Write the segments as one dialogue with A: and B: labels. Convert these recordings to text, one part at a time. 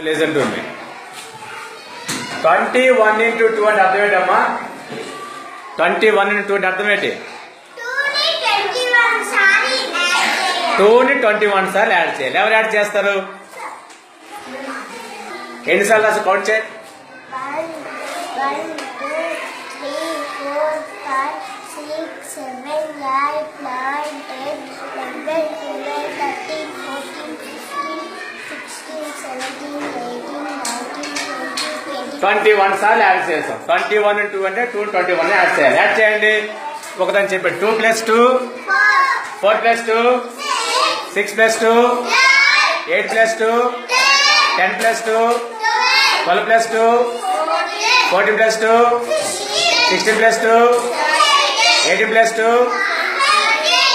A: Pleasant ఉంది. Twenty one into two అంటే అర్థం ఏంటమ్మా? ట్వంటీ వన్ ఇంటూ టూ అంటే అర్థం ఏంటి? టూని ట్వంటీ వన్ సార్లు యాడ్ చేయాలి. ఎవరు యాడ్ చేస్తారు? ఎన్నిసార్లు అసలు కౌంట్ చేయాలి? Seven nine nine eight eleven twelve thirteen fourteen twenty one సార్లు యాడ్ చేస్తాం ట్వంటీ వన్ టూ అంటే టూ ట్వంటీ వన్ యాడ్ చేయాలి యాడ్ చేయండి ఒకదాన్ని చెప్పి two plus two four plus two six plus two eight plus two ten plus two twelve plus two fourteen plus two sixteen plus two eighteen plus two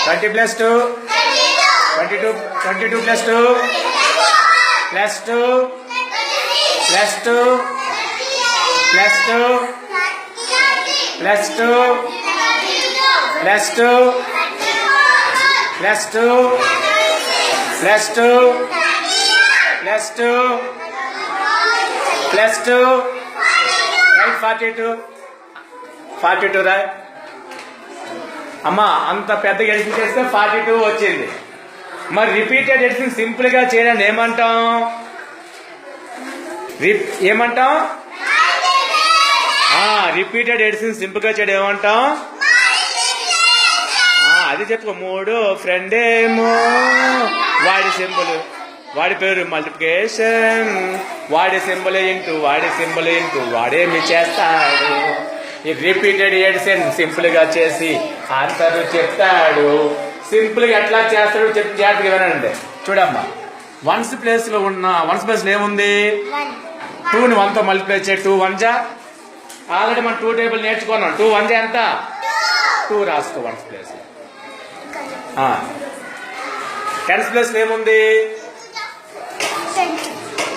A: twenty plus two twenty two twenty two plus two plus two plus two plus two plus two plus two plus two plus two plus two plus two right forty two forty two right అమ్మా అంత పెద్ద edition చేస్తే forty two వచ్చింది. మరి repeated edition సింపుల్గా చేయడానికి ఏమంటాం? రిప్ ఏమంటాం? రిపీటెడ్ ఎడిషన్ సింపుల్గా చేయడం ఏమంటాం అది చెప్పుకో మూడు ఫ్రెండ్ ఏమో. వాడి సింబల్ వాడి పేరు మల్టిప్లికేషన్ వాడి సింబల్ ఇంటూ వాడి సింబల్ ఇంటూ వాడేమి చేస్తాడు. ఈ రిపీటెడ్ ఎడిషన్ సింపుల్గా చేసి ఆన్సర్ చెప్తాడు. సింపుల్గా ఎట్లా చేస్తాడు చెప్పి జాగ్రత్తగా వినండి. చూడమ్మా. వన్స్ ప్లేస్లో ఉన్న వన్స్ ప్లేస్లో ఏముంది? టూని వన్తో మల్టిప్లై చేయ టూ వన్ జా ఆల్రెడీ మనం టూ టేబుల్ నేర్చుకున్నాం. టూ వన్ జా ఎంత? టూ రాసుకో వన్స్ ప్లేస్ టెన్స్ ప్లేస్ ఏముంది?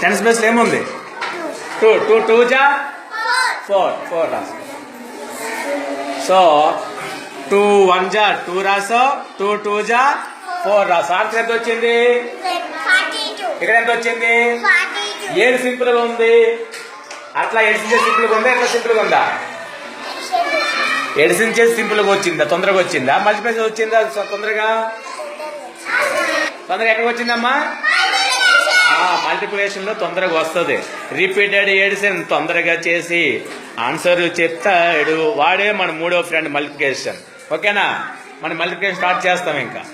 A: టెన్స్ ప్లేస్ ఏముంది? టూ టూ టూ జా? ఫోర్ ఫోర్ రాసుకో. సో టూ వన్ జా? టూ రాసో టూ టూ జా? ఫోర్ రాసో ఆన్సర్ ఎంత వచ్చింది? ఇక్కడ ఎంత వచ్చింది? ఏది సింపుల్గా ఉంది? అట్లా ఎడిసించే సింపుల్గా ఉందా? ఎట్లా సింపుల్గా ఉందా? ఎడిసించే చేసి సింపుల్గా వచ్చిందా? తొందరగా వచ్చిందా? మల్టిప్లైస్ వచ్చిందా? తొందరగా? తొందరగా ఎక్కడికి వచ్చిందమ్మా? మల్టిప్లికేషన్లో తొందరగా వస్తుంది. రిపీటెడ్ ఎడిషన్ తొందరగా చేసి ఆన్సర్ చెప్తాడు. వాడే మన మూడో ఫ్రెండ్ మల్టిప్లికేషన్ ఓకేనా? మన మల్టిప్లికేషన్ స్టార్ట్ చేస్తాం ఇంకా.